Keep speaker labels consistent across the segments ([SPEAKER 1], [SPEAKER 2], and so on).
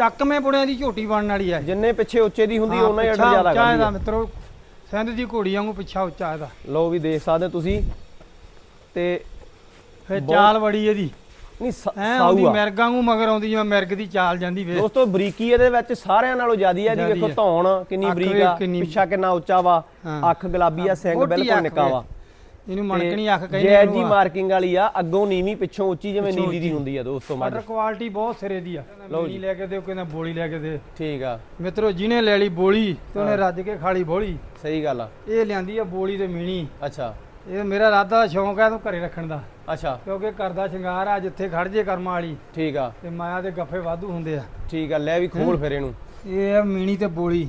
[SPEAKER 1] ਚੱਕਵੇਂ ਬੁੜਿਆਂ ਦੀ ਝੋਟੀ ਬਣਨ ਵਾਲੀ ਹੈ
[SPEAKER 2] ਜਿੰਨੇ ਪਿੱਛੇ ਉੱਚੇ ਦੀ ਹੁੰਦੀ ਉਹਨਾਂ ਹੀ ਆਰਡਰ ਜ਼ਿਆਦਾ ਆ।
[SPEAKER 1] ਮਿੱਤਰੋ ਸਿੰਧ ਦੀ ਘੋੜੀ ਵਾਂਗੂ ਪਿੱਛਾ ਉੱਚਾ ਇਹਦਾ।
[SPEAKER 2] ਲਓ ਵੀ ਦੇਖ ਸਕਦੇ ਤੁਸੀਂ ਤੇ
[SPEAKER 1] ਫਿਰ ਚਾਲ ਬੜੀ ਇਹਦੀ।
[SPEAKER 2] ਨਹੀਂ ਸਾਊ ਆ।
[SPEAKER 1] ਮਿਰਗਾਂ ਨੂੰ ਮਗਰ ਆਉਂਦੀ ਜਿਵੇਂ ਮਿਰਗ ਦੀ ਚਾਲ ਜਾਂਦੀ ਵੇ।
[SPEAKER 2] ਦੋਸਤੋ ਬਰੀਕੀ ਇਹਦੇ ਵਿੱਚ ਸਾਰਿਆਂ ਨਾਲੋਂ ਜ਼ਿਆਦੀ ਆ ਜੀ ਵੇਖੋ। ਧੌਣ ਕਿੰਨੀ ਬਰੀਕ ਆ ਪਿੱਛਾ ਕਿੰਨਾ ਉੱਚਾ ਵਾ। ਅੱਖ ਗੁਲਾਬੀ ਆ ਸਿੰਘ ਬਿਲਕੁਲ ਨਿੱਕਾ। ਵਾ।
[SPEAKER 1] ਇਹਨੂੰ ਮਣਕਣੀ ਅੱਖ ਕਹਿੰਦੇ
[SPEAKER 2] ਜੈ ਜੀ। ਮਾਰਕਿੰਗ ਵਾਲੀ ਆ ਅੱਗੋਂ ਨੀਵੀਂ ਪਿੱਛੋਂ ਉੱਚੀ ਜਿਵੇਂ ਨੀਲੀ ਦੀ। ਹੁੰਦੀ ਆ ਦੋਸਤੋ
[SPEAKER 1] ਆਰਡਰ ਕੁਆਲਿਟੀ ਬਹੁਤ ਸਿਰੇ ਦੀ ਆ।
[SPEAKER 2] ਜੀ।
[SPEAKER 1] ਲੈ ਕੇ ਦਿਓ ਕਹਿੰਦਾ ਬੋਲੀ ਲੈ ਕੇ ਦੇ।
[SPEAKER 2] ਠੀਕ ਆ।
[SPEAKER 1] ਮਿੱਤਰੋ ਜਿਹਨੇ ਲੈ ਲਈ ਬੋਲੀ ਤੇ ਉਹਨੇ। ਰੱਜ ਕੇ ਖਾਲੀ ਬੋਲੀ।
[SPEAKER 2] ਸਹੀ ਗੱਲ ਆ।
[SPEAKER 1] ਇਹ ਲਿਆਂਦੀ ਆ ਬੋਲੀ ਤੇ ਮੀਣੀ।
[SPEAKER 2] ਅੱਛਾ।
[SPEAKER 1] ਇਹ ਮੇਰਾ ਇਰਾਦਾ ਦਾ ਸ਼ੌਂਕ ਹੈ ਇਹਨੂੰ ਘਰੇ ਰੱਖਣ ਦਾ।
[SPEAKER 2] ਅੱਛਾ।
[SPEAKER 1] ਕਿਉਂਕਿ ਘਰ ਦਾ ਸ਼ਿੰਗਾਰ ਆ ਜਿੱਥੇ ਖੜ ਜੇ ਕਰਮਾਂ ਵਾਲੀ।
[SPEAKER 2] ਠੀਕ ਆ।
[SPEAKER 1] ਤੇ ਮਾਇਆ ਦੇ ਗੱਫੇ ਵਾਧੂ ਹੁੰਦੇ ਆ।
[SPEAKER 2] ਠੀਕ ਆ ਲੈ ਵੀ ਖੋਲ ਫਿਰ ਇਹਨੂੰ।
[SPEAKER 1] ਇਹ ਆ ਮੀਣੀ ਤੇ ਬੋਲੀ।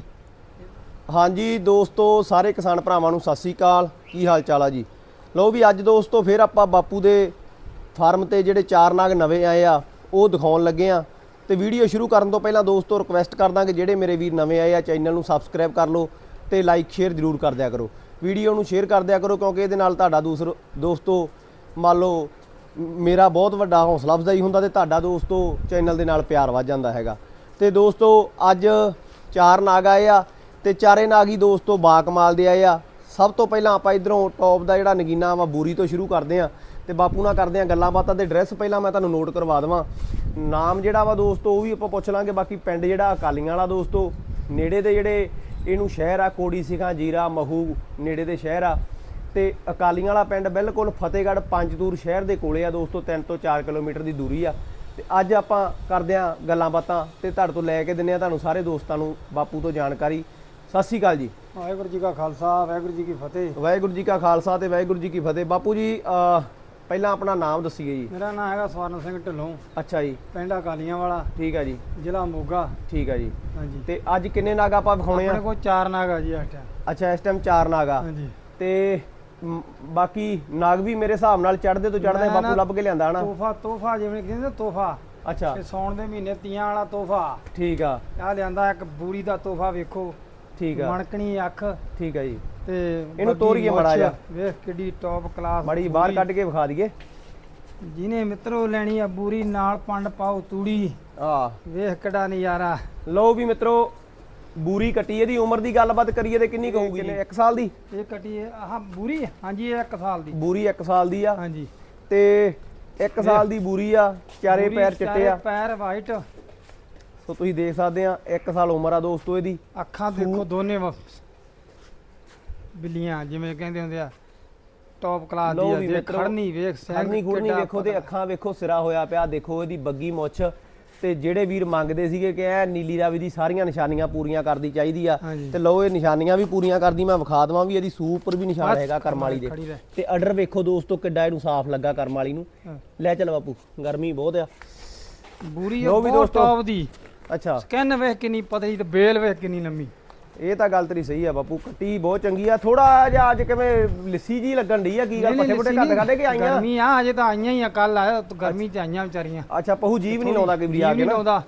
[SPEAKER 2] ਹਾਂਜੀ ਦੋਸਤੋ ਸਾਰੇ ਕਿਸਾਨ ਭਰਾਵਾਂ ਨੂੰ ਸਤਿ ਸ੍ਰੀ ਅਕਾਲ। ਕੀ ਹਾਲ ਚਾਲ ਆ ਜੀ? ਲਓ ਵੀ ਅੱਜ ਦੋਸਤੋ ਫਿਰ ਆਪਾਂ ਬਾਪੂ ਦੇ ਫਾਰਮ ਤੇ ਜਿਹੜੇ ਚਾਰ ਨਾਗ ਨਵੇਂ ਆਏ ਆ, ਉਹ ਦਿਖਾਉਣ ਲੱਗੇ ਆ। ਤੇ ਵੀਡੀਓ ਸ਼ੁਰੂ ਕਰਨ ਤੋਂ ਪਹਿਲਾਂ ਦੋਸਤੋ ਰਿਕਵੈਸਟ ਕਰਦਾ ਕਿ ਜਿਹੜੇ ਮੇਰੇ ਵੀਰ ਨਵੇਂ ਆਏ ਆ ਚੈਨਲ ਨੂੰ ਸਬਸਕ੍ਰਾਈਬ ਕਰ ਲਓ ਤੇ ਲਾਈਕ ਸ਼ੇਅਰ ਜ਼ਰੂਰ ਕਰ ਦਿਆ ਕਰੋ। ਵੀਡੀਓ ਨੂੰ ਸ਼ੇਅਰ ਕਰ ਦਿਆ ਕਰੋ ਕਿਉਂਕਿ ਇਹਦੇ ਨਾਲ ਤੁਹਾਡਾ ਦੂਸਰ ਦੋਸਤੋ ਮੰਨ ਲਓ ਮੇਰਾ ਬਹੁਤ ਵੱਡਾ ਹੌਸਲਾ ਅਫਜ਼ਾਈ ਹੁੰਦਾ ਤੇ ਤੁਹਾਡਾ ਦੋਸਤੋ ਚੈਨਲ ਦੇ ਨਾਲ ਪਿਆਰ ਵੱਧ ਜਾਂਦਾ ਹੈਗਾ। ਤੇ ਦੋਸਤੋ ਅੱਜ ਚਾਰ ਨਾਗ ਆਏ ਆ ਤੇ ਚਾਰੇ ਨਾਗ ਹੀ ਦੋਸਤੋ ਬਾ ਕਮਾਲ ਦੇ ਆਏ ਆ। ਸਭ ਤੋਂ ਪਹਿਲਾਂ ਆਪਾਂ ਇਧਰੋਂ ਟੌਪ ਦਾ ਜਿਹੜਾ ਨਗੀਨਾ ਵਾ, ਬੂਰੀ ਤੋਂ ਸ਼ੁਰੂ ਕਰਦੇ ਆ ਤੇ ਬਾਪੂ ਨਾਲ ਕਰਦੇ ਆ ਗੱਲਾਂ ਬਾਤਾਂ ਤੇ ਐਡਰੈਸ ਪਹਿਲਾਂ ਮੈਂ ਤੁਹਾਨੂੰ ਨੋਟ ਕਰਵਾ ਦੇਵਾਂ। ਨਾਮ ਜਿਹੜਾ ਵਾ ਦੋਸਤੋ, ਉਹ ਵੀ ਆਪਾਂ ਪੁੱਛ ਲਾਂਗੇ, ਬਾਕੀ ਪਿੰਡ ਜਿਹੜਾ ਅਕਾਲੀਆਂ ਵਾਲਾ ਦੋਸਤੋ, ਨੇੜੇ ਦੇ ਜਿਹੜੇ ਇਹਨੂੰ ਸ਼ਹਿਰ ਆ, ਕੋੜੀ ਸਿਖਾ, ਜੀਰਾ, ਮਹੂ, ਨੇੜੇ ਦੇ ਸ਼ਹਿਰ ਆ। ਤੇ ਅਕਾਲੀਆਂ ਵਾਲਾ ਪਿੰਡ ਬਿਲਕੁਲ ਫਤਿਹਗੜ੍ਹ ਪੰਜਦੂਰ ਸ਼ਹਿਰ ਦੇ ਕੋਲੇ ਆ ਦੋਸਤੋ 3 ਤੋਂ 4 ਕਿਲੋਮੀਟਰ ਦੀ ਦੂਰੀ ਆ। ਤੇ ਅੱਜ ਆਪਾਂ ਕਰਦੇ ਆ ਗੱਲਾਂ ਬਾਤਾਂ ਤੇ ਤੁਹਾਡੇ ਤੋਂ ਲੈ ਕੇ ਦਿੰਨੇ ਆ ਤੁਹਾਨੂੰ ਸਾਰੇ ਦੋਸਤਾਂ ਨੂੰ ਬਾਪੂ ਤੋਂ ਜਾਣਕਾਰੀ। ਸਤਿ ਸ੍ਰੀ ਅਕਾਲ ਜੀ।
[SPEAKER 1] ਵਾਹਿਗੁਰੂ ਜੀ ਕਾ ਖਾਲਸਾ ਵਾਹਿਗੁਰੂ ਜੀ ਕੀ ਫਤਿਹ।
[SPEAKER 2] ਵਾਹਿਗੁਰੂ ਜੀ ਕਾ ਖਾਲਸਾ ਤੇ ਵਾਹਿਗੁਰੂ ਜੀ ਕੀ ਫਤਿਹ। ਬਾਪੂ ਜੀ ਪਹਿਲਾਂ ਆਪਣਾ ਨਾਮ ਦੱਸੀਏ ਜੀ।
[SPEAKER 1] ਮੇਰਾ ਨਾਮ ਹੈਗਾ ਸਵਰਨ ਸਿੰਘ ਢਿੱਲੋਂ।
[SPEAKER 2] ਅੱਛਾ ਜੀ।
[SPEAKER 1] ਪਿੰਡ ਅਕਾਲੀਆਂ ਵਾਲਾ
[SPEAKER 2] ਠੀਕ ਆ ਜੀ।
[SPEAKER 1] ਜ਼ਿਲ੍ਹਾ ਮੋਗਾ।
[SPEAKER 2] ਠੀਕ ਆ ਜੀ।
[SPEAKER 1] ਹਾਂਜੀ।
[SPEAKER 2] ਤੇ ਅੱਜ ਕਿੰਨੇ ਨਾਗ ਆਪਾਂ ਵਿਖਾਉਣੇ
[SPEAKER 1] ਆਪਣੇ
[SPEAKER 2] ਆ
[SPEAKER 1] ਕੋਲ ਚਾਰ ਨਾਗ ਆ ਜੀ ਟਾਈਮ
[SPEAKER 2] ਅੱਛਾ ਇਸ ਟਾਈਮ ਚਾਰ ਨਾਗ ਆ।
[SPEAKER 1] ਹਾਂਜੀ।
[SPEAKER 2] ਤੇ ਬਾਕੀ ਨਾਗ ਵੀ ਮੇਰੇ ਹਿਸਾਬ ਨਾਲ ਚੜਦੇ ਤੋਂ ਚੜਦੇ ਬਾਪੂ ਲੱਭ ਕੇ ਲਿਆਂਦਾ ਹਨਾ?
[SPEAKER 1] ਤੋਹਫਾ ਤੋਹਫਾ ਜਿਵੇਂ ਕਹਿੰਦੇ ਤੋਹਫਾ।
[SPEAKER 2] ਅੱਛਾ।
[SPEAKER 1] ਸੌਣ ਦੇ ਮਹੀਨੇ ਤੀਆਂ ਵਾਲਾ ਤੋਹਫਾ।
[SPEAKER 2] ਠੀਕ ਆ।
[SPEAKER 1] ਆ ਲਿਆਂਦਾ ਇੱਕ ਬੂਰੀ ਦਾ ਤੋਹਫਾ ਵੇਖੋ।
[SPEAKER 2] ਠੀਕ ਆ।
[SPEAKER 1] ਮਣਕਣੀ ਅੱਖ।
[SPEAKER 2] ਠੀਕ ਆ ਜੀ।
[SPEAKER 1] ਤੇ
[SPEAKER 2] ਇਹਨੂੰ ਤੋਰੀਏ ਮਾੜਾ ਜਿਹਾ।
[SPEAKER 1] ਵੇਖ ਕਿੱਡੀ ਟੌਪ ਕਲਾਸ
[SPEAKER 2] ਮੜੀ ਬਾਹਰ। ਕੱਢ ਕੇ ਵਿਖਾ ਦਈਏ।
[SPEAKER 1] ਜਿਹਨੇ ਮਿੱਤਰੋ ਲੈਣੀ ਆ ਬੂਰੀ ਨਾਲ ਪੰਡ ਪਾਉ ਤੂੜੀ।
[SPEAKER 2] ਆ।
[SPEAKER 1] ਵੇਖ ਕਿੱਡਾ ਨਜ਼ਾਰਾ।
[SPEAKER 2] ਲਓ ਵੀ ਮਿੱਤਰੋ ਬੂਰੀ ਕੱਟੀ ਇਹਦੀ ਉਮਰ ਦੀ ਗੱਲਬਾਤ ਕਰੀਏ ਤੇ ਕਿੰਨੀ ਕਹੂਗੀ ਜੀ 1 ਸਾਲ ਦੀ?
[SPEAKER 1] ਇਹ ਕਟੀ ਆਹ ਬੂਰੀ ਹਾਂਜੀ ਇਹ 1 ਸਾਲ ਦੀ।
[SPEAKER 2] ਬੂਰੀ 1 ਸਾਲ ਦੀ ਆ।
[SPEAKER 1] ਹਾਂਜੀ।
[SPEAKER 2] ਤੇ 1 ਸਾਲ ਦੀ ਬੂਰੀ ਆ। ਚਾਰੇ ਪੈਰ ਚਿੱਟੇ ਆ।
[SPEAKER 1] ਪੈਰ ਵਾਈਟ
[SPEAKER 2] ਸੋ ਤੁਸੀਂ ਦੇਖ ਸਕਦੇ ਆ 1 ਸਾਲ ਉਮਰ ਆ ਦੋਸਤੋ ਇਹਦੀ
[SPEAKER 1] ਅੱਖਾਂ ਦੇਖੋ ਦੋਨੇ ਵ- ਬਿੱਲੀਆਂ ਜਿਵੇਂ ਕਹਿੰਦੇ ਹੁੰਦੇ ਆ ਟੌਪ ਕਲਾਸ ਦੀ ਆ
[SPEAKER 2] ਮਿੱਤਰੋ,
[SPEAKER 1] ਖੜਨੀ ਵੇਖ ਸਿੰਘ
[SPEAKER 2] ਖੜਨੀ ਖੁੜਨੀ
[SPEAKER 1] ਕਿੱਡਾ
[SPEAKER 2] ਵੇਖੋ ਤੇ
[SPEAKER 1] ਪਤਲਾ।
[SPEAKER 2] ਅੱਖਾਂ ਵੇਖੋ ਸਿਰਾ ਹੋਇਆ ਪਿਆ ਦੇਖੋ ਇਹਦੀ ਬੱਗੀ ਮੁੱਛ ਤੇ ਜਿਹੜੇ ਵੀਰ ਮੰਗਦੇ ਸੀਗੇ ਕਿ ਇਹ ਨੀਲੀ ਰਾਵੀ ਦੀ ਸਾਰੀਆਂ ਨਿਸ਼ਾਨੀਆਂ ਪੂਰੀਆਂ ਕਰਦੀ ਚਾਹੀਦੀ ਆ
[SPEAKER 1] ਹਾਂਜੀ।
[SPEAKER 2] ਤੇ ਲਓ ਇਹ ਨਿਸ਼ਾਨੀਆਂ ਵੀ ਪੂਰੀਆਂ ਕਰਦੀ ਮੈਂ ਵਿਖਾ ਦਵਾਂ ਵੀ ਇਹਦੀ ਉੱਪਰ ਵੀ ਨਿਸ਼ਾਨ
[SPEAKER 1] ਬਸ,
[SPEAKER 2] ਹੈਗਾ ਕਰਮ ਵਾਲੀ ਦੇ
[SPEAKER 1] ਖੜੀ ਰਹਿ।
[SPEAKER 2] ਤੇ ਆਰਡਰ ਵੇਖੋ ਦੋਸਤੋ ਕਿੱਡਾ ਇਹਨੂੰ ਸਾਫ਼ ਲੱਗਾ ਕਰਮ ਵਾਲੀ ਨੂੰ
[SPEAKER 1] ਹਾਂ।
[SPEAKER 2] ਲੈ ਚੱਲ ਬਾਪੂ ਗਰਮੀ ਬਹੁਤ ਆ
[SPEAKER 1] ਬੂਰੀ
[SPEAKER 2] ਲਓ ਵੀ
[SPEAKER 1] ਬਹੁਤ
[SPEAKER 2] ਦੋਸਤੋ।
[SPEAKER 1] ਟੌਪ ਦੀ
[SPEAKER 2] ਅੱਛਾ।
[SPEAKER 1] ਸਕਿਨ ਵੇਖ ਕਿੰਨੀ ਪਤਲੀ ਤੇ ਬੇਲ ਵੇਖ ਕਿੰਨੀ ਲੰਮੀ।
[SPEAKER 2] ਇਹ ਤਾਂ ਗੱਲ ਤੇਰੀ ਸਹੀ ਆ ਬਾਪੂ ਕੱਟੀ ਬਹੁਤ ਚੰਗੀ ਆ। ਥੋੜਾ ਜਿਹਾ ਅੱਜ ਕਿਵੇਂ ਲਿੱਸੀ ਜੀ ਲੱਗਣ ਡਈ ਆ ਕੀ ਗੱਲ? ਪੱਠੇ ਪੁੱਠੇ
[SPEAKER 1] ਲੱਸੀ
[SPEAKER 2] ਕੱਢ ਕੇ ਆਈਆਂ?
[SPEAKER 1] ਗਰਮੀ ਆ ਅਜੇ ਤਾਂ ਆਈਆਂ ਹੀ ਆ ਕੱਲ ਤਾਂ ਗਰਮੀ ਚ ਆਈਆਂ ਵਿਚਾਰੀਆਂ।
[SPEAKER 2] ਅੱਛਾ ਪਹੂ ਜੀਵ ਨਹੀਂ ਲਾਉਂਦਾ ਕਈ ਆ ਕੇ ਨਾ
[SPEAKER 1] ਲਾਉਂਦਾ।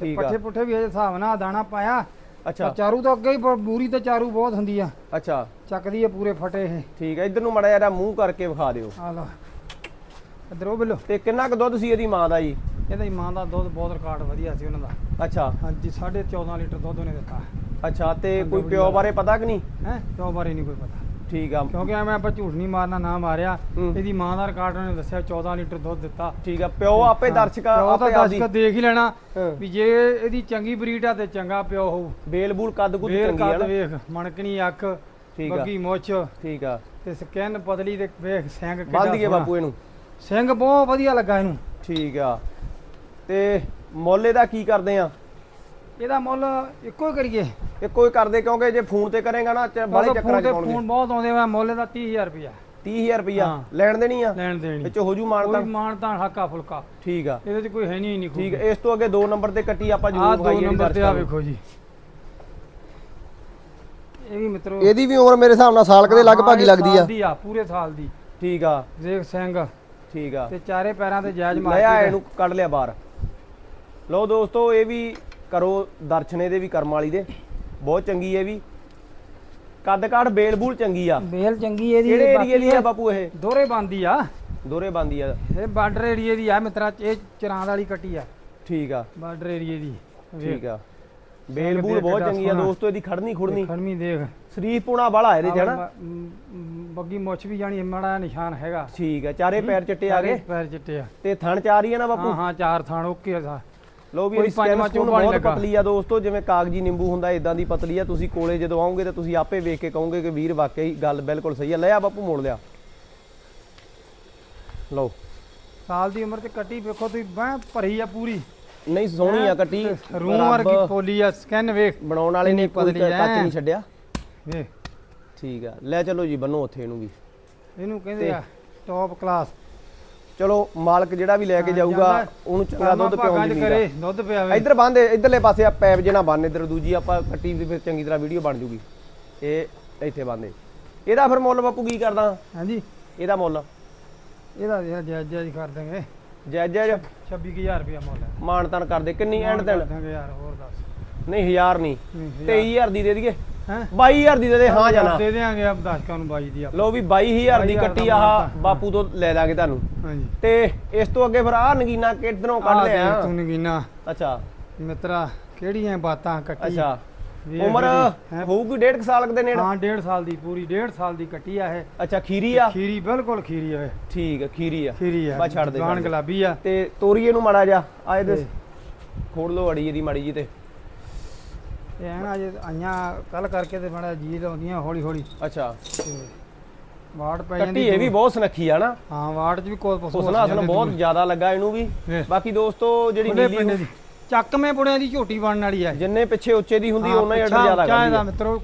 [SPEAKER 2] ਠੀਕ ਆ।
[SPEAKER 1] ਪੱਠੇ ਪੁੱਠੇ ਵੀ ਅਜੇ ਹਿਸਾਬ ਨਾਲ ਦਾਣਾ ਪਾਇਆ।
[SPEAKER 2] ਅੱਛਾ।
[SPEAKER 1] ਚਾਰੂ ਤਾਂ ਅੱਗੇ ਹੀ ਬੂਰੀ ਤੇ ਚਾਰੂ ਬਹੁਤ ਹੁੰਦੀ ਆ।
[SPEAKER 2] ਅੱਛਾ।
[SPEAKER 1] ਚੱਕਦੀ ਆ ਪੂਰੇ ਫਟੇ ਇਹ।
[SPEAKER 2] ਠੀਕ ਹੈ ਇਧਰ ਨੂੰ ਮੜਾ ਜਿਹਾ ਮੂੰਹ ਕਰਕੇ ਵਿਖਾ ਦਿਓ।
[SPEAKER 1] ਆ ਲੋ ਇਧਰ ਉਹ ਬਿੱਲੋ।
[SPEAKER 2] ਤੇ ਕਿੰਨਾ ਕੁ ਦੁੱਧ ਸੀ ਇਹਦੀ ਮਾਂ ਦਾ ਜੀ?
[SPEAKER 1] ਇਹਦਾ ਹੀ ਮਾਂ ਦਾ ਦੁੱਧ ਬਹੁਤ ਰਿਕਾਰਡ ਵਧੀਆ ਸੀ ਉਹਨਾਂ ਦਾ।
[SPEAKER 2] ਅੱਛਾ।
[SPEAKER 1] ਹਾਂਜੀ 14.5 ਲੀਟਰ ਦੁੱਧ ਉਹਨੇ ਦਿੱਤਾ।
[SPEAKER 2] ਅੱਛਾ ਤੇ ਕੋਈ ਪਿਓ ਬਾਰੇ ਪਤਾ ਕਿ ਨਹੀਂ?
[SPEAKER 1] ਹੈ? ਕਿਉਂ ਬਾਰੇ ਨਹੀਂ ਕੋਈ ਪਤਾ।
[SPEAKER 2] ਠੀਕ ਆ।
[SPEAKER 1] ਕਿਉਂਕਿ ਐਵੇਂ ਆਪਾਂ ਝੂਠ ਨਹੀਂ ਮਾਰਨਾ ਨਾ ਮਾਰਿਆ। ਇਹਦੀ ਮਾਂ ਦਾ ਰਿਕਾਰਡ ਉਹਨੇ ਦੱਸਿਆ 14 ਲੀਟਰ ਦੁੱਧ ਦਿੱਤਾ।
[SPEAKER 2] ਠੀਕ ਆ ਪਿਓ ਆਪੇ ਦਰਸ਼ਕ
[SPEAKER 1] ਪਿਓ
[SPEAKER 2] ਆਪੇ
[SPEAKER 1] ਦਰਸ਼ਕ ਦੇਖ ਹੀ ਲੈਣਾ। ਵੀ ਜੇ ਇਹਦੀ ਚੰਗੀ ਬਰੀਡ ਆ ਤੇ ਚੰਗਾ ਪਿਓ ਹੋਊ।
[SPEAKER 2] ਬੇਲ ਬੂਲ ਕੱਦ ਕੁੱਦ ਚੰਗੀ ਆ ਨਾ।
[SPEAKER 1] ਵੇਖ ਮਣਕਣੀ ਅੱਖ
[SPEAKER 2] ਠੀਕ ਆ।
[SPEAKER 1] ਬੱਗੀ ਮੁੱਛ
[SPEAKER 2] ਠੀਕ ਆ।
[SPEAKER 1] ਤੇ ਸਕਿਨ ਪਤਲੀ ਤੇ ਵੇਖ ਸਿੰਘ ਕਿੱਡਾ
[SPEAKER 2] ਬੰਦ। ਬਾਪੂ ਇਹਨੂੰ।
[SPEAKER 1] ਸਿੰਘ ਬਹੁਤ ਵਧੀਆ ਲੱਗਾ ਇਹਨੂੰ।
[SPEAKER 2] ਠੀਕ ਆ। ਤੇ ਮੁੱਲ ਇਹਦਾ ਕੀ ਕਰਦੇ ਆ?
[SPEAKER 1] ਇਹਦਾ ਮੁੱਲ ਇੱਕੋ ਹੀ ਕਰੀਏ।
[SPEAKER 2] ਇੱਕੋ ਹੀ ਕਰਦੇ ਕਿਉਂਕਿ ਜੇ ਫੋਨ ਤੇ ਕਰੇਗਾ ਨਾ ਬਾਲੇ ਚੱਕਰਾਂ ਚ ਪਾਉਣਗੇ।
[SPEAKER 1] ਫੋਨ ਬਹੁਤ ਆਉਂਦੇ ਵਾ ਮੁੱਲ ਦਾ 30000 ਰੁਪਇਆ
[SPEAKER 2] 30000 ਰੁਪਇਆ। ਲੈਣ ਦੇਣੀ ਆ?
[SPEAKER 1] ਲੈਣ ਦੇਣੀ।
[SPEAKER 2] ਵਿੱਚ ਹੋ ਜੂ
[SPEAKER 1] ਕੋਈ
[SPEAKER 2] ਮਾਨਤਾ
[SPEAKER 1] ਹੱਕਾ ਫੁਲਕਾ।
[SPEAKER 2] ਠੀਕ ਆ।
[SPEAKER 1] ਇਹਦੇ ਚ ਕੋਈ ਹੈ ਨਹੀਂ ਨਹੀਂ
[SPEAKER 2] ਠੀਕ ਇਸ ਤੋਂ ਅੱਗੇ 2 ਨੰਬਰ ਤੇ ਕੱਟੀ ਆਪਾਂ
[SPEAKER 1] ਆ
[SPEAKER 2] ਜ਼ਰੂਰ
[SPEAKER 1] ਦੋ
[SPEAKER 2] ਵਿਖਾਈਏ ਜੀ
[SPEAKER 1] ਨੰਬਰ ਤੇ ਆ। ਵੇਖੋ ਜੀ। ਇਹ ਵੀ ਮਿੱਤਰੋ
[SPEAKER 2] ਇਹਦੀ ਵੀ ਉਮਰ ਮੇਰੇ ਹਿਸਾਬ ਨਾਲ ਸਾਲ ਕੁ ਦੇ ਲਗਭਗ ਹੀ ਲੱਗਦੀ ਆ।
[SPEAKER 1] ਆ ਪੂਰੇ ਸਾਲ ਦੀ।
[SPEAKER 2] ਠੀਕ ਆ।
[SPEAKER 1] ਦੇਖ ਸਿੰਘ
[SPEAKER 2] ਠੀਕ ਆ।
[SPEAKER 1] ਤੇ ਚਾਰੇ ਪੈਰਾਂ ਤੇ ਜਾਇਜ਼ ਮਾਰ
[SPEAKER 2] ਲਿਆ ਇਹਨੂੰ ਕੱਢ ਲਿਆ ਬਾਹਰ। ਲਓ ਦੋਸਤੋ ਇਹ ਵੀ ਕਰੋ ਦਰਸ਼ਨ ਇਹਦੇ ਵੀ ਕਰਮ ਵਾਲੀ ਦੇ। ਬਹੁਤ ਚੰਗੀ ਹੈ ਵੀ। ਕੱਦ ਕਾਠ ਬੇਲ ਬੂਲ ਚੰਗੀ ਆ।
[SPEAKER 1] ਬੇਲ ਚੰਗੀ ਇਹਦੀ
[SPEAKER 2] ਕਿਹੜੇ ਏਰੀਏ ਦੀ ਆ ਬਾਪੂ ਇਹ?
[SPEAKER 1] ਦੋਹਰੇ ਬੰਦੀ ਆ।
[SPEAKER 2] ਦੋਰੇ ਬੰਦੀ ਆ।
[SPEAKER 1] ਇਹ ਬਾਰਡਰ ਏਰੀਏ ਦੀ ਆ ਮਿੱਤਰਾ ਇਹ ਚਰਾਂ ਵਾਲੀ ਕੱਟੀ ਆ।
[SPEAKER 2] ਠੀਕ ਆ।
[SPEAKER 1] ਬਾਰਡਰ ਏਰੀਏ ਦੀ।
[SPEAKER 2] ਠੀਕ ਆ। ਬੇਲ ਬੂਲ ਬਹੁਤ ਚੰਗੀ ਆ ਦੋਸਤੋ ਇਹਦੀ ਖੜਨੀ ਖੁੜਨੀ।
[SPEAKER 1] ਖੜਮੀ ਦੇਖ।
[SPEAKER 2] ਸਰੀਰ ਪੂਣਾ ਵਾਲਾ ਇਹਦੇ ਚ ਹਨਾ
[SPEAKER 1] ਬੱਗੀ ਮੁੱਛ ਵੀ ਜਾਣੀ ਮਾੜਾ ਨਿਸ਼ਾਨ ਹੈਗਾ।
[SPEAKER 2] ਠੀਕ ਆ ਚਾਰੇ ਪੈਰ ਚਿੱਟੇ ਆ ਗਏ।
[SPEAKER 1] ਪੈਰ ਚਿੱਟੇ ਆ।
[SPEAKER 2] ਤੇ ਥਣ ਚਾਰ ਹੀ ਆ ਨਾ ਬਾਪੂ?
[SPEAKER 1] ਹਾਂ ਹਾਂ ਚਾਰ ਥਾਣ ਓਕੇ ਆ
[SPEAKER 2] ਲੋ ਵੀ
[SPEAKER 1] ਪੰਜਵਾਂ ਚੋਂ
[SPEAKER 2] ਬਹੁਤ। ਪਤਲੀ ਆ ਦੋਸਤੋ ਜਿਵੇਂ ਕਾਗਜੀ ਨਿੰਬੂ ਹੁੰਦਾ ਇਦਾਂ ਦੀ ਪਤਲੀ ਆ। ਤੁਸੀਂ ਕੋਲੇ ਜਦੋਂ ਆਓਗੇ ਤਾਂ ਤੁਸੀਂ ਆਪੇ ਵੇਖ ਕੇ ਕਹੋਗੇ ਕਿ ਵੀਰ ਵਾਕਈ ਗੱਲ ਬਿਲਕੁਲ ਸਹੀ ਆ। ਲੈ ਆ ਬਾਪੂ ਮੋੜ ਲਿਆ। ਲਓ।
[SPEAKER 1] ਸਾਲ ਦੀ ਉਮਰ ਚ ਕੱਟੀ ਵੇਖੋ ਤੁਸੀਂ ਬਾਹ ਭਰੀ ਆ ਪੂਰੀ।
[SPEAKER 2] ਨਹੀਂ ਸੋਹਣੀ ਆ ਕੱਟੀ।
[SPEAKER 1] ਰੂਹ
[SPEAKER 2] ਰੱਬ
[SPEAKER 1] ਵਰਗੀ ਪੋਲੀ ਆ ਸਕੈਨ ਵੇਖ
[SPEAKER 2] ਬਣਾਉਣ ਵਾਲੇ ਨੇ ਕੋਈ
[SPEAKER 1] ਪਤਲੀ
[SPEAKER 2] ਕੱਚ
[SPEAKER 1] ਐ।
[SPEAKER 2] ਨਹੀਂ ਛੱਡਿਆ।
[SPEAKER 1] ਵੇਖ।
[SPEAKER 2] ਠੀਕ ਆ ਲੈ ਚਲੋ ਜੀ ਬੰਨੋ ਉੱਥੇ ਇਹਨੂੰ ਵੀ।
[SPEAKER 1] ਇਹਨੂੰ ਕਹਿੰਦੇ ਆ ਟੌਪ ਕਲਾਸ
[SPEAKER 2] ਚਲੋ ਮਾਲਕ ਜਿਹੜਾ ਵੀ ਲੈ ਕੇ
[SPEAKER 1] ਹਾਂ,
[SPEAKER 2] ਜਾਊਗਾ
[SPEAKER 1] ਜਾਂਦਾ।
[SPEAKER 2] ਉਹਨੂੰ ਚੰਗਾ ਦੁੱਧ ਪਿਆਉਣ ਦੀ ਉਮੀਦ
[SPEAKER 1] ਕਰੇ
[SPEAKER 2] ਆ
[SPEAKER 1] ਦੁੱਧ ਪਿਆਵੇ।
[SPEAKER 2] ਇੱਧਰ ਬੰਦ ਇੱਧਰਲੇ ਪਾਸੇ ਆ ਪੈਪ ਜਿਹੜਾ ਬੰਨ ਇੱਧਰ ਦੂਜੀ ਆਪਾਂ ਕੱਟੀ ਦੀ ਫਿਰ ਚੰਗੀ ਤਰ੍ਹਾਂ ਵੀਡੀਓ ਬਣ ਜੂਗੀ। ਇਹ ਇੱਥੇ ਬੰਦੇ ਇਹਦਾ ਫਿਰ ਮੁੱਲ ਬਾਪੂ ਕੀ ਕਰਦਾ?
[SPEAKER 1] ਹਾਂਜੀ।
[SPEAKER 2] ਇਹਦਾ ਮੁੱਲ?
[SPEAKER 1] ਇਹਦਾ ਜਿਹੜਾ ਜਾਇਜ਼ ਜਾਇਜ਼ ਕਰ ਦਾਂਗੇ
[SPEAKER 2] ਜੈ ਜੈ
[SPEAKER 1] 26000 ਰੁਪਇਆ ਮੁੱਲ ਹੈ।
[SPEAKER 2] ਮਾਨ ਤਾਨ ਕਰਦੇ ਕਿੰਨੀ ਐਂਡ ਦੇਣ?
[SPEAKER 1] ਦਾਂਗੇ ਯਾਰ ਹੋਰ ਦੱਸ।
[SPEAKER 2] ਨਹੀਂ 1000 ਨਹੀਂ।
[SPEAKER 1] ਨਹੀਂ
[SPEAKER 2] 23000 ਦੀ ਦੇ ਦਈਏ।
[SPEAKER 1] ਹੈ?
[SPEAKER 2] 22000 ਦੀ ਦੇ ਦੇ ਹਾਂ ਜਾਣਾ।
[SPEAKER 1] ਦੇ ਦੇਾਂਗੇ ਆਪ ਦਰਸ਼ਕਾਂ ਨੂੰ ਬਾਈ ਦੀ ਆਪ।
[SPEAKER 2] ਲਓ ਵੀ 22000 ਦੀ
[SPEAKER 1] 22,000
[SPEAKER 2] ਕੱਟੀ
[SPEAKER 1] ਦਾ
[SPEAKER 2] ਆਹ। ਬਾਪੂ ਤੋਂ ਲੈ ਦਾਂਗੇ ਤੁਹਾਨੂੰ।
[SPEAKER 1] ਹਾਂਜੀ।
[SPEAKER 2] ਤੇ ਇਸ ਤੋਂ ਅੱਗੇ ਫਿਰ ਆਹ ਨਗੀਨਾ ਕਿੱਧਰੋਂ ਕੱਢ
[SPEAKER 1] ਆਹ
[SPEAKER 2] ਲਿਆ?
[SPEAKER 1] ਤੂੰ ਨਗੀਨਾ।
[SPEAKER 2] ਅੱਛਾ।
[SPEAKER 1] ਮਿੱਤਰਾ ਕਿਹੜੀਆਂ ਬਾਤਾਂ ਕੱਟੀ?
[SPEAKER 2] ਅੱਛਾ। ਉਮਰ? ਹੋਊਗੀ 1.5 ਸਾਲ ਦੇ ਨੇੜੇ?
[SPEAKER 1] ਹਾਂ 1.5 ਸਾਲ ਦੀ ਪੂਰੀ 1.5 ਸਾਲ ਦੀ ਕੱਟੀ ਆ ਇਹ।
[SPEAKER 2] ਅੱਛਾ ਖੀਰੀ ਆ?
[SPEAKER 1] ਖੀਰੀ ਬਿਲਕੁਲ ਖੀਰੀ ਆ
[SPEAKER 2] ਠੀਕ ਆ ਖੀਰੀ ਆ।
[SPEAKER 1] ਖੀਰੀ ਆ।
[SPEAKER 2] ਬਸ ਛੱਡ ਦੇ,
[SPEAKER 1] ਗਾਣ
[SPEAKER 2] ਦੇ।
[SPEAKER 1] ਗੁਲਾਬੀ ਆ।
[SPEAKER 2] ਤੇ ਤੋਰੀਏ ਨੂੰ ਮਾੜਾ ਜਾ ਆ ਇਹਦੇ ਖੋੜ ਲੋ ਅੜੀ ਇਹਦੀ ਮਾੜੀ ਜੀ ਤੇ।
[SPEAKER 1] ਇਹ ਨਾ ਜੇ ਆਈਆਂ ਕੱਲ ਕਰਕੇ ਤੇ ਬੜਾ ਜੀ ਲਾਉਂਦੀਆਂ ਹੌਲੀ ਹੌਲੀ।
[SPEAKER 2] ਅੱਛਾ।
[SPEAKER 1] ਵਾਟ ਪੈ
[SPEAKER 2] ਕੱਟੀ ਇਹ ਵੀ ਬਹੁਤ ਸੁਨੱਖੀ ਆ ਨਾ।
[SPEAKER 1] ਹਾਂ ਵਾਟ 'ਚ ਵੀ ਕੋਈ ਪਸੂ
[SPEAKER 2] ਹੁਸਨਾ ਅਸਲ ਬਹੁਤ ਜ਼ਿਆਦਾ ਲੱਗਾ ਇਹਨੂੰ ਵੀ। ਬਾਕੀ ਦੋਸਤੋ ਜਿਹੜੀ ਨੀਲੀ
[SPEAKER 1] ਦੀ। ਚੱਕਵੇਂ ਪੁੜਿਆਂ ਦੀ ਝੋਟੀ ਬਣਨ ਵਾਲੀ ਆ
[SPEAKER 2] ਜਿੰਨੇ ਪਿੱਛੇ ਉੱਚੇ ਦੀ ਹੁੰਦੀ ਉਹਨਾਂ ਹੀ
[SPEAKER 1] ਪਿੱਛਾ
[SPEAKER 2] ਜ਼ਿਆਦਾ ਕਰਦੀ ਆ।
[SPEAKER 1] ਮਿੱਤਰੋ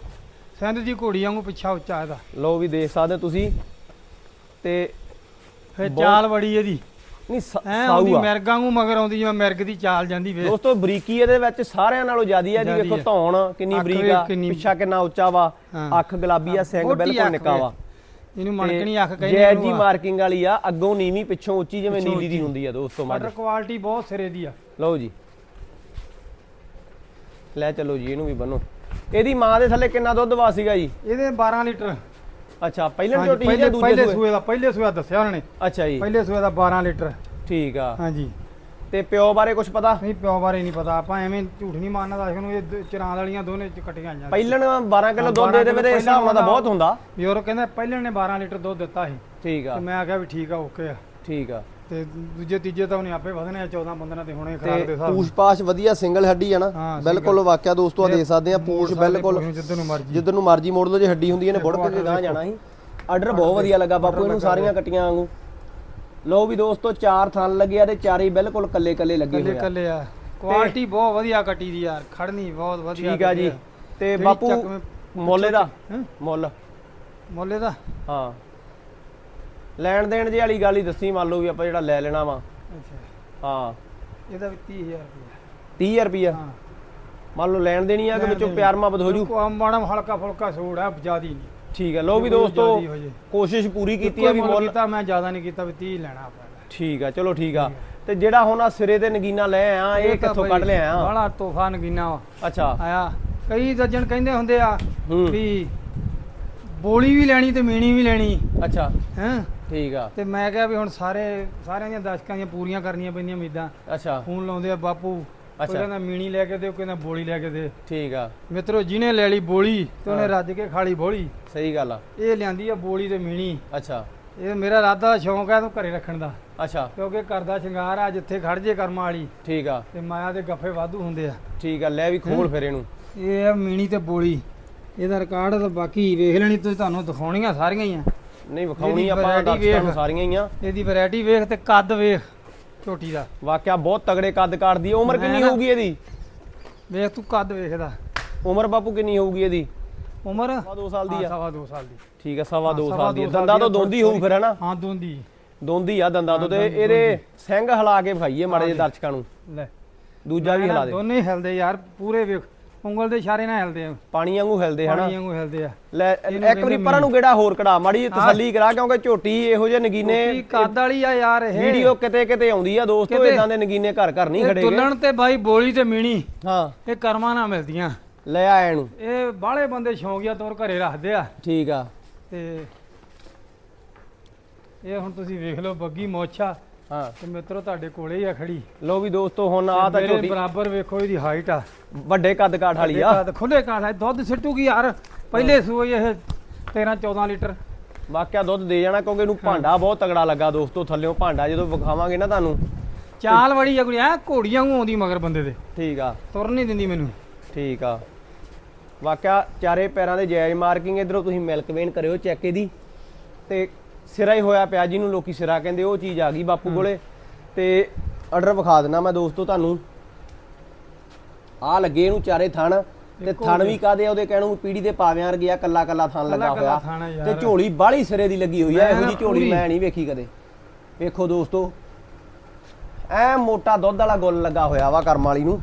[SPEAKER 1] ਸਿੰਧ ਦੀ ਘੋੜੀ ਵਾਂਗੂ ਪਿੱਛਾ ਉੱਚਾ ਇਹਦਾ।
[SPEAKER 2] ਲੋ ਵੀ ਦੇਖ ਸਕਦੇ ਹੋ ਤੁਸੀਂ ਤੇ
[SPEAKER 1] ਫੇ ਚਾਲ ਬੜੀ ਇਹਦੀ।
[SPEAKER 2] ਨਹੀਂ ਸਾਊ ਆ।
[SPEAKER 1] ਮਿਰਗਾਂ ਨੂੰ ਮਗਰ ਆਉਂਦੀ ਜਿਵੇਂ ਮਿਰਗ ਦੀ ਚਾਲ ਜਾਂਦੀ ਵੇ
[SPEAKER 2] ਦੋਸਤੋ ਬਰੀਕੀ ਇਹਦੇ ਵਿੱਚ ਸਾਰਿਆਂ ਨਾਲੋਂ ਜ਼ਿਆਦੀ ਆ ਜੀ ਵੇਖੋ। ਧੌਣ ਕਿੰਨੀ ਬਰੀਕ ਆ ਪਿੱਛਾ ਕਿੰਨਾ ਉੱਚਾ ਵਾ
[SPEAKER 1] ਹਾਂ।
[SPEAKER 2] ਅੱਖ ਗੁਲਾਬੀ ਆ ਸਿੰਘ ਬਿਲਕੁਲ ਨਿੱਕਾ ਵਾ।
[SPEAKER 1] ਇਹਨੂੰ ਮਣਕਣੀ ਅੱਖ ਕਹਿੰਦੇ
[SPEAKER 2] ਜੈ ਜੀ। ਮਾਰਕਿੰਗ ਵਾਲੀ ਆ ਅੱਗੋਂ ਨੀਵੀਂ ਪਿੱਛੋਂ ਉੱਚੀ ਜਿਵੇਂ ਨੀਲੀ ਦੀ। ਹੁੰਦੀ ਆ ਦੋਸਤੋ
[SPEAKER 1] ਮਟਰ ਕੁਆਲਿਟੀ ਬਹੁਤ ਸਿਰੇ ਦੀ ਆ।
[SPEAKER 2] ਲਓ ਜੀ। ਲੈ ਚਲੋ ਜੀ ਇਹਨੂੰ ਵੀ ਬੰਨੋ। ਇਹਦੀ ਮਾਂ ਦੇ ਥੱਲੇ ਕਿੰਨਾ ਦੁੱਧ ਵਾ ਸੀਗਾ ਜੀ?
[SPEAKER 1] ਇਹਦੇ 12 ਲੀਟਰ।
[SPEAKER 2] ਅੱਛਾ ਪਹਿਲਾਂ
[SPEAKER 1] ਹਾਂਜੀ,
[SPEAKER 2] ਝੋਟੀ ਸੀ
[SPEAKER 1] ਪਹਿਲੇ
[SPEAKER 2] ਜਾਂ ਦੂਜੇ
[SPEAKER 1] ਪਹਿਲੇ
[SPEAKER 2] ਸੂਏ?
[SPEAKER 1] ਸੂਏ ਦਾ ਪਹਿਲੇ ਸੂਏ ਦਾ ਦੱਸਿਆ ਉਹਨਾਂ ਨੇ।
[SPEAKER 2] ਅੱਛਾ ਜੀ।
[SPEAKER 1] ਪਹਿਲੇ ਸੂਏ ਦਾ 12 ਲੀਟਰ।
[SPEAKER 2] ਠੀਕ ਆ।
[SPEAKER 1] ਹਾਂਜੀ।
[SPEAKER 2] ਤੇ ਪਿਓ ਬਾਰੇ ਕੁਝ ਪਤਾ?
[SPEAKER 1] ਨਹੀਂ ਪਿਓ ਬਾਰੇ ਨਹੀਂ ਪਤਾ। ਆਪਾਂ ਐਵੇਂ ਝੂਠ ਨਹੀਂ ਮਾਰਨਾ ਦੱਸ ਨੂੰ ਇਹ ਦ- ਚਰਾਂ ਵਾਲੀਆਂ ਦੋਨੇ ਚ ਕੱਟੀਆਂ ਆਈਆਂ
[SPEAKER 2] ਪਹਿਲਣ 12 ਕਿਲੋ
[SPEAKER 1] ਹਾਂ,
[SPEAKER 2] ਦੁੱਧ ਦੇ
[SPEAKER 1] 12
[SPEAKER 2] ਦੇਵੇ ਤੇ ਇਸ ਹਿਸਾਬ ਨਾਲ ਤਾਂ ਬਹੁਤ ਹੁੰਦਾ।
[SPEAKER 1] ਯੂਰੋ ਕਹਿੰਦਾ ਪਹਿਲੇ ਨੇ 12 ਲੀਟਰ ਦੁੱਧ ਦਿੱਤਾ ਸੀ।
[SPEAKER 2] ਠੀਕ ਆ।
[SPEAKER 1] ਤੇ ਮੈਂ ਆਖਿਆ ਵੀ ਠੀਕ ਆ ਓਕੇ ਆ।
[SPEAKER 2] ਠੀਕ ਆ।
[SPEAKER 1] ਤੇ ਦੂਜੇ ਤੀਜੇ ਤਾਂ ਉਹਨੇ ਆਪੇ ਵਧਣੇ ਆ 14 15 ਤੇ ਹੁਣੇ ਖਰਾਕ ਦੇ
[SPEAKER 2] ਤੇ
[SPEAKER 1] ਹਿਸਾਬ
[SPEAKER 2] ਪੂਛ ਪਾਛ ਵਧੀਆ ਸਿੰਗਲ ਹੱਡੀ ਆ ਨਾ
[SPEAKER 1] ਹਾਂ,
[SPEAKER 2] ਬਿਲਕੁਲ ਵਾਕਿਆ ਦੋਸਤੋ ਆ ਦੇਖ ਸਕਦੇ ਆ ਪੂਛ ਬਿਲਕੁਲ
[SPEAKER 1] ਜਿੱਦ ਨੂੰ ਮਰਜ਼ੀ।
[SPEAKER 2] ਜਿੱਦਨ ਨੂੰ ਮਰਜ਼ੀ ਮੋੜ ਲਓ ਜੇ ਹੱਡੀ ਹੁੰਦੀ ਇਹਨੇ ਬੁੜ ਕੇ ਗਾਂ ਜਾਣਾ ਸੀ। ਆਰਡਰ ਬਹੁਤ ਵਧੀਆ ਲੱਗਾ ਬਾਪੂ ਇਹਨੂੰ ਸਾਰੀਆਂ ਕੱਟੀਆਂ ਵਾਂਗੂ। ਲਓ ਵੀ ਦੋਸਤੋ ਚਾਰ ਥਣ ਲੱਗਿਆ ਤੇ ਚਾਰੇ ਬਿਲਕੁਲ ਕੱਲੇ ਕੱਲੇ ਲੱਗੇ
[SPEAKER 1] ਕੱਲੇ
[SPEAKER 2] ਹੋਏ ਆ।
[SPEAKER 1] ਕੱਲੇ ਆ। ਕੁਆਲਿਟੀ ਬਹੁਤ ਵਧੀਆ ਕੱਟੀ ਦੀ ਯਾਰ ਖੜਨੀ ਬਹੁਤ ਵਧੀਆ
[SPEAKER 2] ਠੀਕ ਆ ਜੀ। ਤੇ
[SPEAKER 1] ਜਿਹੜੀ
[SPEAKER 2] ਬਾਪੂ
[SPEAKER 1] ਚੱਕਵੇਂ
[SPEAKER 2] ਮੁੱਲ ਇਹਦਾ?
[SPEAKER 1] ਹੈਂ?
[SPEAKER 2] ਮੁੱਲ।
[SPEAKER 1] ਮੁੱਲ ਇਹਦਾ?
[SPEAKER 2] ਹਾਂ। ਲੈਣ ਦੇਣ ਜੇ ਵਾਲੀ ਗੱਲ ਹੀ ਦੱਸੀ ਮੰਨ ਲਓ ਵੀ ਆਪਾਂ ਜਿਹੜਾ ਲੈ ਲੈਣਾ ਵਾ।
[SPEAKER 1] ਅੱਛਾ।
[SPEAKER 2] ਹਾਂ।
[SPEAKER 1] ਇਹਦਾ ਵੀ 30000 ਰੁਪਏ
[SPEAKER 2] 30000 ਰੁਪਿਆ
[SPEAKER 1] ਹਾਂ।
[SPEAKER 2] ਮੰਨ ਲਓ ਲੈਣ ਦੇਣੀ ਆ ਕਿ ਵਿੱਚੋਂ। ਪਿਆਰ ਮੁਹੱਬਤ ਹੋ ਜੂ?
[SPEAKER 1] ਕੋ ਮਾੜਾ ਹਲਕਾ ਫੁਲਕਾ ਸੂੜ ਆ ਜਿਆਦੀ ਨਹੀਂ।
[SPEAKER 2] ਠੀਕ ਹੈ ਲਓ ਵੀ ਦੋਸਤੋ
[SPEAKER 1] ਜ਼ਿਆਦੀ ਹੋ ਜੇ।
[SPEAKER 2] ਕੋਸ਼ਿਸ਼ ਪੂਰੀ ਕੀਤੀ ਆ ਵੀ ਮੁੱਲ
[SPEAKER 1] ਕੀਤਾ ਮੈਂ ਜ਼ਿਆਦਾ ਨਹੀਂ ਕੀਤਾ ਵੀ 30 ਲੈਣਾ ਆਪਾਂ
[SPEAKER 2] ਠੀਕ ਆ ਚਲੋ ਠੀਕ ਆ। ਤੇ ਜਿਹੜਾ ਹੁਣ ਆ ਸਿਰੇ ਤੇ ਨਗੀਨਾ ਲੈ ਆ ਇਹ ਕਿੱਥੋਂ ਕੱਢ ਲਿਆ? ਆ
[SPEAKER 1] ਬੜਾ ਤੋਹਫਾ ਨਗੀਨਾ ਵਾ।
[SPEAKER 2] ਅੱਛਾ।
[SPEAKER 1] ਆਇਆ। ਕਈ ਦਰਜਨ ਕਹਿੰਦੇ ਹੁੰਦੇ ਆ
[SPEAKER 2] ਹੂੰ।
[SPEAKER 1] ਵੀ ਬੋਲੀ ਵੀ ਲੈਣੀ ਤੇ ਮੀਣੀ ਵੀ ਲੈਣੀ।
[SPEAKER 2] ਅੱਛਾ।
[SPEAKER 1] ਹੈਂ?
[SPEAKER 2] ਠੀਕ ਆ।
[SPEAKER 1] ਤੇ ਮੈਂ ਕਿਹਾ ਵੀ ਹੁਣ ਸਾਰੇ ਸਾਰਿਆਂ ਦੀਆਂ ਦਰਸ਼ਕਾਂ ਦੀਆਂ ਪੂਰੀਆਂ ਕਰਨੀਆਂ ਪੈਂਦੀਆਂ ਉਮੀਦਾਂ।
[SPEAKER 2] ਅੱਛਾ।
[SPEAKER 1] ਫੋਨ ਲਾਉਂਦੇ ਆ ਬਾਪੂ ਕੋਈ
[SPEAKER 2] ਅੱਛਾ।
[SPEAKER 1] ਕਹਿੰਦਾ ਮੀਣੀ ਲੈ ਕੇ ਦੇ ਕੋਈ ਕਹਿੰਦਾ ਬੋਲੀ ਲੈ ਕੇ ਦੇ।
[SPEAKER 2] ਠੀਕ ਆ।
[SPEAKER 1] ਮਿੱਤਰੋ ਜਿਹਨੇ ਲੈ ਲਈ ਬੋਲੀ ਤੇ ਉਹਨੇ। ਰੱਜ ਕੇ ਖਾਲੀ ਬੋਲੀ।
[SPEAKER 2] ਸਹੀ ਗੱਲ ਆ।
[SPEAKER 1] ਇਹ ਲਿਆਂਦੀ ਆ ਬੋਲੀ ਤੇ ਮੀਣੀ।
[SPEAKER 2] ਅੱਛਾ।
[SPEAKER 1] ਇਹ ਮੇਰਾ ਇਰਾਦਾ ਦਾ ਸ਼ੌਂਕ ਹੈ ਇਹਨੂੰ ਘਰੇ ਰੱਖਣ ਦਾ।
[SPEAKER 2] ਅੱਛਾ।
[SPEAKER 1] ਕਿਉਂਕਿ ਘਰ ਦਾ ਸ਼ਿੰਗਾਰ ਆ ਜਿੱਥੇ ਖੜ ਜੇ ਕਰਮਾਂ ਵਾਲੀ।
[SPEAKER 2] ਠੀਕ ਆ।
[SPEAKER 1] ਤੇ ਮਾਇਆ ਦੇ ਗੱਫੇ ਵਾਧੂ ਹੁੰਦੇ ਆ।
[SPEAKER 2] ਠੀਕ ਆ ਲੈ ਵੀ ਖੋਲ ਫਿਰ ਇਹਨੂੰ।
[SPEAKER 1] ਇਹ ਆ ਮੀਣੀ ਤੇ ਬੋਲੀ। ਇਹਦਾ ਰਿਕਾਰਡ ਤਾਂ ਬਾਕੀ ਵੇਖ ਲੈਣੀ ਤੁਸੀਂ ਤੁਹਾਨੂੰ ਦਿਖਾਉਣੀਆਂ ਸਾਰੀਆਂ ਹੀ ਆ।
[SPEAKER 2] ਨਹੀਂ ਵਿਖਾਉਣੀ ਆਪਾਂ ਦਰਸ਼ਕਾਂ ਨੂੰ। ਸਾਰੀਆਂ ਹੀ ਆ।
[SPEAKER 1] ਇਹਦੀ ਵੈਰਾਈਟੀ ਵੇਖ ਤੇ ਕੱਦ ਵੇਖ ਝੋਟੀ ਦਾ।
[SPEAKER 2] ਵਾਕਿਆ ਬਹੁਤ ਤਗੜੇ ਕੱਦ ਕਾਟਦੀ ਉਮਰ ਕਿੰਨੀ ਹੋਊਗੀ ਇਹਦੀ?
[SPEAKER 1] ਵੇਖ ਤੂੰ ਕੱਦ ਵੇਖਦਾ
[SPEAKER 2] ਉਮਰ ਬਾਪੂ ਕਿੰਨੀ ਹੋਊਗੀ ਇਹਦੀ?
[SPEAKER 1] ਉਮਰ?
[SPEAKER 2] ਸਵਾ ਦੋ ਸਾਲ ਦੀ
[SPEAKER 1] ਹਾਂ,
[SPEAKER 2] ਆ
[SPEAKER 1] ਸਵਾ 2 ਸਾਲ ਦੀ।
[SPEAKER 2] ਠੀਕ ਆ ਸਵਾ
[SPEAKER 1] ਹਾਂ,
[SPEAKER 2] ਦੋ
[SPEAKER 1] ਸਵਾ
[SPEAKER 2] ਸਾਲ ਦੀ ਦੰਦਾਂ ਤੋਂ ਦੋਂਦੀ ਹੋਊ ਫਿਰ ਹਨਾ
[SPEAKER 1] ਹਾਂ ਦੋਂਦੀ।
[SPEAKER 2] ਦੋਂਦੀ ਆ ਦੰਦਾਂ ਤੋਂ ਤੇ ਇਹਦੇ ਸਿੰਘ ਹਿਲਾ ਕੇ ਵਿਖਾਈਏ ਮਾੜੇ ਜਿਹੇ
[SPEAKER 1] ਹਾਂ
[SPEAKER 2] ਦਰਸ਼ਕਾਂ ਨੂੰ।
[SPEAKER 1] ਲੈ।
[SPEAKER 2] ਦੂਜਾ ਵੀ ਹਿਲਾ ਦੇ।
[SPEAKER 1] ਦੋਨੇ ਹਿਲਦੇ ਯਾਰ ਪੂਰੇ ਵੇਖ। ਉਂਗਲ ਦੇ ਇਸ਼ਾਰੇ ਨਾਲ ਹਿਲਦੇ ਆ।
[SPEAKER 2] ਪਾਣੀ ਵਾਂਗੂ ਹਿਲਦੇ ਹਨਾ?
[SPEAKER 1] ਪਾਣੀ ਵਾਂਗੂ ਹਿਲਦੇ ਆ।
[SPEAKER 2] ਲੈ ਇੱਕ ਵਾਰੀ ਪਰਾਂ ਨੂੰ ਗੇੜਾ ਹੋਰ ਕਢਾ ਮਾੜੀ। ਤਸੱਲੀ ਕਰਾ ਕਿਉਂਕਿ ਝੋਟੀ ਇਹੋ ਜਿਹੇ ਨਗੀਨੇ
[SPEAKER 1] ਕੱਦ ਵਾਲੀ ਆ ਯਾਰ ਇਹ।
[SPEAKER 2] ਵੀਡੀਓ ਕਿਤੇ ਕਿਤੇ ਆਉਂਦੀ ਆ ਦੋਸਤੋ ਇਦਾਂ ਦੇ ਨਗੀਨੇ ਘਰ ਘਰ ਨਹੀਂ ਖੜੇਗੇ
[SPEAKER 1] ਦੁੱਲਣ ਤੇ ਬਾਈ ਬੋਲੀ ਤੇ ਮੀਣੀ।
[SPEAKER 2] ਹਾਂ।
[SPEAKER 1] ਇਹ ਕਰਮਾਂ ਨਾਲ ਮਿਲਦੀਆਂ।
[SPEAKER 2] ਲੈ ਆ ਇਹਨੂੰ।
[SPEAKER 1] ਇਹ ਬਾਹਲੇ ਬੰਦੇ ਸ਼ੌਂਕੀਆ ਤੌਰ ਘਰੇ ਰੱਖਦੇ ਆ।
[SPEAKER 2] ਠੀਕ ਆ।
[SPEAKER 1] ਤੇ ਇਹ ਹੁਣ ਤੁਸੀਂ ਵੇਖ ਲਓ ਬੱਗੀ ਮੋਛਾ।
[SPEAKER 2] ਹਾਂ।
[SPEAKER 1] ਤੇ ਮਿੱਤਰੋ ਤੁਹਾਡੇ ਕੋਲੇ ਹੀ ਆ ਖੜੀ।
[SPEAKER 2] ਲੋ ਵੀ ਦੋਸਤੋ ਹੁਣ ਆ ਤਾਂ
[SPEAKER 1] ਮੇਰੇ ਬਰਾਬਰ ਵੇਖੋ ਇਹਦੀ ਹਾਈਟ ਆ।
[SPEAKER 2] ਵੱਡੇ ਕੱਦ ਕਾਠ ਵਾਲੀ ਆ।
[SPEAKER 1] ਖੁੱਲੇ ਕਾਠ ਹੈ ਦੁੱਧ ਸਿੱਟੂਗੀ ਯਾਰ। ਪਹਿਲੇ ਸੂਏ ਇਹ 13 14 ਲੀਟਰ।
[SPEAKER 2] ਵਾਕਿਆ ਦੁੱਧ ਦੇ ਜਾਣਾ ਕਿਉਂਕਿ ਇਹਨੂੰ ਭਾਂਡਾ ਬਹੁਤ ਤਗੜਾ ਲੱਗਾ ਦੋਸਤੋ ਥੱਲਿਓਂ ਭਾਂਡਾ ਜਦੋਂ ਵਿਖਾਵਾਂਗੇ ਨਾ ਤੁਹਾਨੂੰ।
[SPEAKER 1] ਚਾਲ ਬੜੀ ਆ ਕੁੜੀ ਐ ਘੋੜੀਆਂ ਨੂੰ ਆਉਂਦੀ ਮਗਰ ਬੰਦੇ ਦੇ।
[SPEAKER 2] ਠੀਕ ਆ।
[SPEAKER 1] ਤੁਰ ਨਹੀਂ ਦਿੰਦੀ ਮੈਨੂੰ।
[SPEAKER 2] ਠੀਕ ਆ। ਵਾਕਿਆ ਚਾਰੇ ਪੈਰਾਂ ਦੇ ਜਾਇਜ਼ ਮਾਰਕਿੰਗ ਇਧਰੋਂ ਤੁਸੀਂ ਮਿਲਕ ਵੇਨ ਕਰਿਓ ਚੈੱਕ ਇਹਦੀ। ਤੇ ਸਿਰਾ ਹੀ ਹੋਇਆ ਪਿਆ ਜਿਹਨੂੰ ਲੋਕੀ ਸਿਰਾ ਕਹਿੰਦੇ ਉਹ ਚੀਜ਼ ਆ ਗਈ ਬਾਪੂ ਕੋਲੇ। ਤੇ ਆਰਡਰ ਵਿਖਾ ਦੇਣਾ ਮੈਂ ਦੋਸਤੋ ਤੁਹਾਨੂੰ। ਆ ਲੱਗੇ ਇਹਨੂੰ ਚਾਰੇ ਥਣ ਤੇ ਥਣ ਵੀ। ਕਾਦੇ ਉਹਦੇ ਕਹਿਣ ਪੀੜੀ ਦੇ ਪਾਵਿਆਂ ਗਿਆ ਕੱਲਾ ਕੱਲਾ ਥਣ ਲੱਗਾ ਹੋਇਆ।
[SPEAKER 1] ਥਣ ਆ ਯਾਰ।
[SPEAKER 2] ਤੇ ਝੋਲੀ ਬਾਹਲੀ ਸਿਰੇ ਦੀ ਲੱਗੀ ਹੋਈ ਆ ਇਹੋ ਜੀ ਝੋਲੀ ਮੈਂ ਨਹੀਂ ਵੇਖੀ ਕਦੇ। ਵੇਖੋ ਦੋਸਤੋ ਐ ਮੋਟਾ ਦੁੱਧ ਵਾਲਾ ਗੁੱਲ ਲੱਗਾ ਹੋਇਆ ਵਾ ਕਰਮ ਵਾਲੀ ਨੂੰ।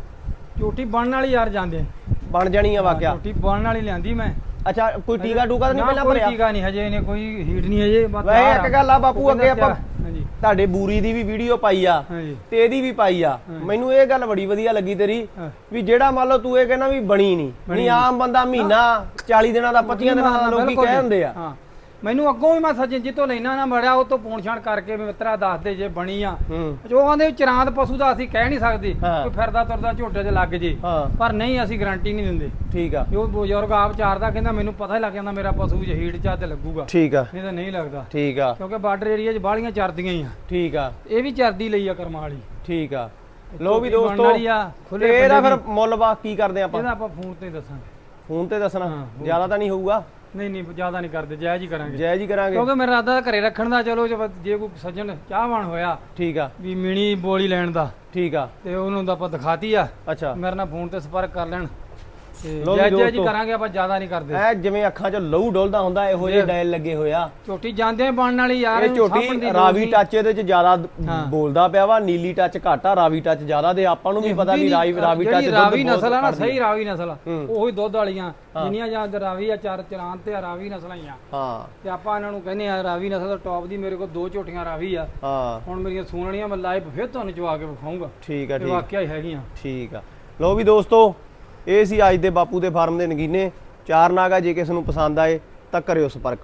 [SPEAKER 1] ਝੋਟੀ ਬਣਨ ਵਾਲੀ ਯਾਰ ਜਾਂਦੇ।
[SPEAKER 2] ਬਣ ਜਾਣੀ ਆ ਵਾਕਿਆ।
[SPEAKER 1] ਝੋਟੀ ਬਣਨ ਵਾਲੀ ਲਿਆਂਦੀ ਮੈਂ।
[SPEAKER 2] ਅੱਛਾ ਕੋਈ ਟੀਕਾ ਟੂਕਾ ਤਾਂ ਨਹੀਂ ਪਹਿਲਾਂ
[SPEAKER 1] ਕੋਈ
[SPEAKER 2] ਭਰਿਆ?
[SPEAKER 1] ਟੀਕਾ ਨਹੀਂ ਹਜੇ ਇਹਨੇ ਕੋਈ ਹੀਟ ਨਹੀਂ ਹਜੇ ਬਸ
[SPEAKER 2] ਵੈਸੇ ਇੱਕ ਗੱਲ ਆ ਬਾਪੂ, ਅੱਗੇ ਆਪਾਂ-
[SPEAKER 1] ਹਾਂਜੀ।
[SPEAKER 2] ਤੁਹਾਡੇ ਬੂਰੀ ਦੀ ਵੀ ਵੀਡੀਓ ਪਾਈ ਆ ਤੇ ਇਹਦੀ ਵੀ ਪਾਈ ਆ। ਮੈਨੂੰ ਇਹ ਗੱਲ ਬੜੀ ਵਧੀਆ ਲੱਗੀ ਤੇਰੀ। ਵੀ ਜਿਹੜਾ ਮੰਨ ਲਓ ਤੂੰ ਇਹ ਕਹਿੰਦਾ ਵੀ ਬਣੀ ਨਹੀਂ ਨਹੀਂ ਆਮ ਬੰਦਾ ਮਹੀਨਾ 40 ਦਿਨਾਂ ਦਾ 25 ਦਿਨਾਂ ਦਾ ਲੋਕੀ ਕਹਿ। ਹੁੰਦੇ ਆ।
[SPEAKER 1] ਮੈਨੂੰ ਅੱਗੋਂ ਵੀ ਮੈਂ ਸੱਜਣ ਜੀ ਤੋਂ ਲੈਣਾ ਨਾ ਮੜਿਆ ਉਹ ਤੋਂ ਪੂਣ ਛਾਣ ਕਰਕੇ ਵੀ ਮਿੱਤਰਾ ਦੱਸ ਦੇ ਜੇ ਬਣੀ ਆ।
[SPEAKER 2] ਹੂੰ।
[SPEAKER 1] ਜੋ ਆਂਦੇ ਚਰਾਂਦ ਪਸ਼ੂ ਦਾ ਅਸੀਂ ਕਹਿ ਨਹੀਂ ਸਕਦੇ
[SPEAKER 2] ਹਾਂ।
[SPEAKER 1] ਕੋਈ ਫਿਰਦਾ ਤੁਰਦਾ ਝੋਟੇ 'ਚ ਲੱਗ ਜੇ।
[SPEAKER 2] ਹਾਂ।
[SPEAKER 1] ਪਰ ਨਹੀਂ ਅਸੀਂ ਗਾਰੰਟੀ ਨਹੀਂ ਦਿੰਦੇ।
[SPEAKER 2] ਠੀਕ ਆ।
[SPEAKER 1] ਜੋ ਬਜ਼ੁਰਗ ਆਪ ਚਾਰਦਾ ਕਹਿੰਦਾ ਮੈਨੂੰ ਪਤਾ ਹੀ ਲੱਗ ਜਾਂਦਾ ਮੇਰਾ ਪਸ਼ੂ ਜਹੀੜ ਚ ਤੇ ਲੱਗੂਗਾ।
[SPEAKER 2] ਠੀਕ ਆ।
[SPEAKER 1] ਨਹੀਂ ਤਾਂ ਨਹੀਂ ਲੱਗਦਾ।
[SPEAKER 2] ਠੀਕ ਆ।
[SPEAKER 1] ਕਿਉਂਕਿ ਬਾਰਡਰ ਏਰੀਆ 'ਚ ਬਾਹਲੀਆਂ ਚਰਦੀਆਂ ਹੀ ਆ।
[SPEAKER 2] ਠੀਕ ਆ।
[SPEAKER 1] ਇਹ ਵੀ ਚਰਦੀ ਲਈ ਆ ਕਰਮਾਂ ਵਾਲੀ।
[SPEAKER 2] ਠੀਕ ਆ। ਲੋ ਵੀ
[SPEAKER 1] ਬਣਨ
[SPEAKER 2] ਦੋਸਤੋ
[SPEAKER 1] ਵਾਲੀ ਆ, ਖੁੱਲੇ
[SPEAKER 2] ਤੇ ਇਹਦਾ ਫਿਰ ਮੁੱਲ ਕੀ ਕਰਦੇ ਆਪਾਂ?
[SPEAKER 1] ਇਹਦਾ ਆਪਾਂ ਫੋਨ ਤੇ ਹੀ ਦੱਸਾਂਗੇ।
[SPEAKER 2] ਫੋਨ ਤੇ ਦੱਸਣਾ। ਜ਼ਿਆਦਾ ਤਾਂ ਨਹੀਂ ਹੋਊਗਾ?
[SPEAKER 1] ਨਹੀਂ ਨਹੀਂ ਜ਼ਿਆਦਾ ਨਹੀਂ ਕਰਦੇ ਜਾਇਜ਼ ਹੀ ਕਰਾਂਗੇ।
[SPEAKER 2] ਜਾਇਜ਼ ਹੀ ਕਰਾਂਗੇ।
[SPEAKER 1] ਕਿਉਂਕਿ ਮੇਰਾ ਇਰਾਦਾ ਘਰੇ ਰੱਖਣ ਦਾ ਚਲੋ ਜੇ ਜੇ ਕੋਈ ਸੱਜਣ ਚਾਹਵਾਨ ਹੋਇਆ
[SPEAKER 2] ਠੀਕ ਆ।
[SPEAKER 1] ਵੀ ਮਿਣੀ ਬੋਲੀ ਲੈਣ ਦਾ
[SPEAKER 2] ਠੀਕ ਆ।
[SPEAKER 1] ਤੇ ਉਹਨੂੰ ਤਾਂ ਆਪਾਂ ਦਿਖਾਤੀ ਆ।
[SPEAKER 2] ਅੱਛਾ।
[SPEAKER 1] ਮੇਰੇ ਨਾਲ ਫੋਨ ਤੇ ਸੰਪਰਕ ਕਰ ਲੈਣ।
[SPEAKER 2] ਲਓ
[SPEAKER 1] ਹੀ
[SPEAKER 2] ਦੋਸਤੋ।
[SPEAKER 1] ਕਰਾਂਗੇ ਆਪਾਂ ਜ਼ਿਆਦਾ ਨਹੀਂ ਕਰਦੇ।
[SPEAKER 2] ਐ ਜਿਵੇਂ ਅੱਖਾਂ 'ਚ ਲਹੂ ਡੋਲਦਾ ਹੁੰਦਾ ਇਹੋ ਜਿਹੇ ਡਾਇਲ ਲੱਗੇ ਹੋਇਆ
[SPEAKER 1] ਝੋਟੀ ਜਾਂਦੇ ਬਣਨ ਵਾਲੀ ਯਾਰ
[SPEAKER 2] ਇਹ
[SPEAKER 1] ਇਹਨੂੰ ਸਾਂਭਣ
[SPEAKER 2] ਝੋਟੀ
[SPEAKER 1] ਦੀ ਲੋੜ
[SPEAKER 2] ਰਾਵੀ
[SPEAKER 1] ਨਹੀਂ।
[SPEAKER 2] ਟੱਚ ਇਹਦੇ 'ਚ ਜ਼ਿਆਦਾ
[SPEAKER 1] ਹਾਂ।
[SPEAKER 2] ਬੋਲਦਾ ਪਿਆ ਵਾ ਨੀਲੀ ਟੱਚ ਘੱਟ ਆ ਰਾਵੀ ਟੱਚ ਜ਼ਿਆਦਾ ਤੇ ਆਪਾਂ ਨੂੰ ਵੀ ਪਤਾ ਵੀ ਰਾਵੀ ਰਾਵੀ ਟੱਚ ਦੁੱਧ
[SPEAKER 1] ਰਾਵੀ
[SPEAKER 2] ਬਹੁਤ
[SPEAKER 1] ਨਸਲ ਆ ਨਾ
[SPEAKER 2] ਕੱਢਦੀ
[SPEAKER 1] ਸਹੀ ਰਾਵੀ ਨਸਲ ਆ। ਉਹੀ ਦੁੱਧ ਵਾਲੀਆਂ ਜਿੰਨੀਆਂ ਜਾਂ ਰਾਵੀ ਆ ਚਾਰ ਚਲਾਨ ਤੇ ਆ ਰਾਵੀ ਨਸਲਾਂ ਹੀ ਆ।
[SPEAKER 2] ਹਾਂ।
[SPEAKER 1] ਤੇ ਆਪਾਂ ਇਹਨਾਂ ਨੂੰ ਕਹਿੰਦੇ ਆ ਰਾਵੀ ਨਸਲ ਦਾ ਟੌਪ ਦੀ ਮੇਰੇ ਕੋਲ ਦੋ ਝੋਟੀਆਂ ਰਾਵੀ ਆ।
[SPEAKER 2] ਹਾਂ।
[SPEAKER 1] ਹੁਣ ਮੇਰੀਆਂ ਸੂਣਣੀਆਂ ਮੈਂ ਲਾਈਵ ਫਿਰ ਤੁਹਾਨੂੰ ਚਵਾ ਕੇ ਵਿਖਾਉਂਗਾ
[SPEAKER 2] ਠੀਕ ਆ
[SPEAKER 1] ਤੇ
[SPEAKER 2] ਠੀਕ।
[SPEAKER 1] ਵਾਕਿਆ ਹੀ ਹੈਗੀਆਂ।
[SPEAKER 2] ਠੀਕ ਆ। ਲੋ ਵੀ ਦੋਸਤੋ ਇਹ ਸੀ ਅੱਜ ਦੇ ਬਾਪੂ ਦੇ ਫਾਰਮ ਦੇ ਨਗੀਨੇ। ਚਾਰ ਨਾਗਾ ਜੇ ਕਿਸ ਨੂੰ ਪਸੰਦ ਆਏ ਤਾਂ ਕਰਿਓ ਸੰਪਰਕ।